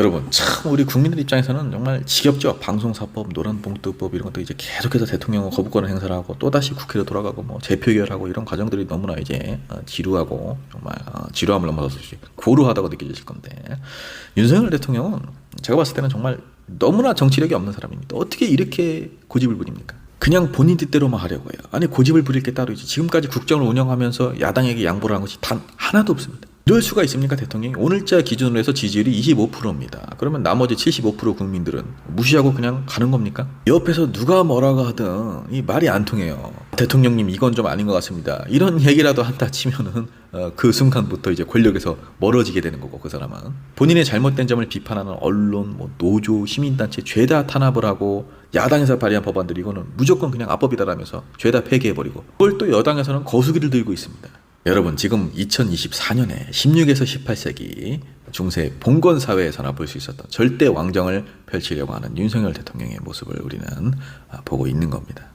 여러분 참 우리 국민들 입장에서는 정말 지겹죠? 방송사법 노란봉투법 이런 것도 이제 계속해서 대통령은 거부권을 행사를 하고 또다시 국회로 돌아가고 뭐 재표결하고 이런 과정들이 너무나 이제 어, 지루하고 정말 어, 지루함을 넘어서 고루하다고 느껴지실 건데 윤석열 대통령은 제가 봤을 때는 정말 너무나 정치력이 없는 사람입니다. 어떻게 이렇게 고집을 부립니까? 그냥 본인 뜻대로만 하려고 해요. 아니 고집을 부릴 게 따로 있지. 지금까지 국정을 운영하면서 야당에게 양보를 한 것이 단 하나도 없습니다 이럴 수가 있습니까 대통령이 오늘자 기준으로 해서 지지율이 25%입니다. 그러면 나머지 75% 국민들은 무시하고 그냥 가는 겁니까? 옆에서 누가 뭐라고 하든 이 말이 안 통해요. 대통령님 이건 좀 아닌 것 같습니다. 이런 얘기라도 한다 치면은 어, 그 순간부터 이제 권력에서 멀어지게 되는 거고 그 사람은 본인의 잘못된 점을 비판하는 언론, 뭐 노조, 시민단체 죄다 탄압을 하고 야당에서 발의한 법안들 이거는 무조건 그냥 압법이다라면서 죄다 폐기해버리고 그걸 또 여당에서는 거수기를 들고 있습니다. 여러분 지금 2024년에 16에서 18세기 중세 봉건 사회에서나 볼 수 있었던 절대 왕정을 펼치려고 하는 윤석열 대통령의 모습을 우리는 아, 보고 있는 겁니다.